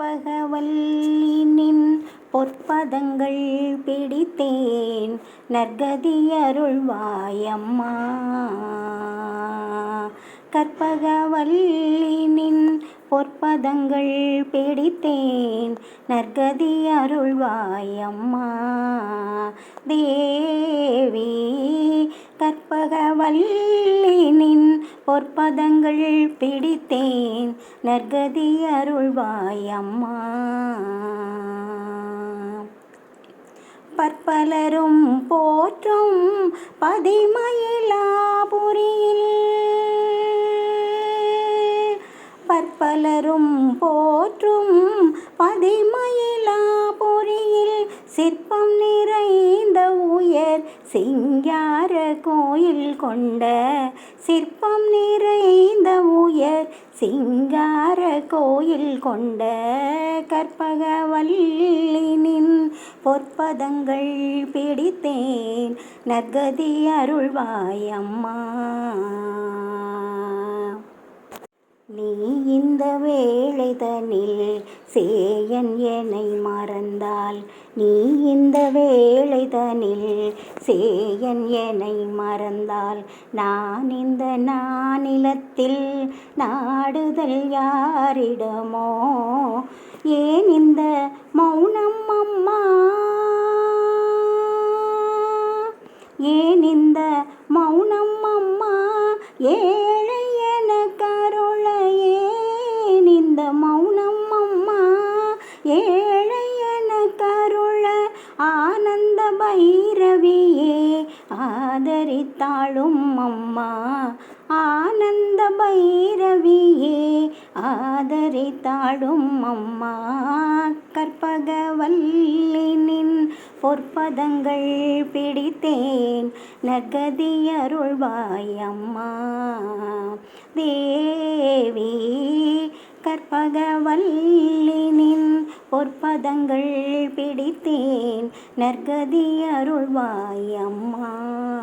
கற்பகவல்லினின் பொற்பதங்கள் பிடித்தேன். நற்கதி அருள்வாயம்மா கற்பகவல்லினின் பொற்பதங்கள் பிடித்தேன். நற்கதி அருள்வாயம்மா தேவி கற்பகவல்லி பொற்பதங்கள் பிடித்தேன். நற்கதி அருள்வாயம்மா பற்பலரும் போற்றும் பதிமயிலாபுரியில் பற்பலரும் போற்றும் பதிமயிலாபுரியில் சிற்பம் நிறைந்த உயர் சிங்க கோயில் கொண்ட சிற்பம் நிறைந்த உயர் சிங்கார கோயில் கொண்ட கற்பகவல்லினின் பொற்பதங்கள் பிடித்தேன். நற்கதி அருள்வாயம்மா இந்த வேளைதனில் சேயன் என்னை மறந்தால் நீ இந்த வேளைதனில் சேயன் என்னை மறந்தால் நான் இந்த நானிலத்தில் நாடுதல் யாரிடமோ? ஏன் இந்த மௌனம் அம்மா? ஏன் இந்த மௌனம் அம்மா? ஏன் ஏழையன கருள ஆனந்த பைரவியே ஆதரித்தாளும் அம்மா. ஆனந்த பைரவியே ஆதரித்தாளும் அம்மா. கற்பகவல்லினின் பொற்பதங்கள் பிடித்தேன் நகதியருள்வாயம்மா தேவி கற்பகவல்லினின் பொற்பதங்கள் பிடித்தேன். நற்கதி அருள்வாய் அம்மா.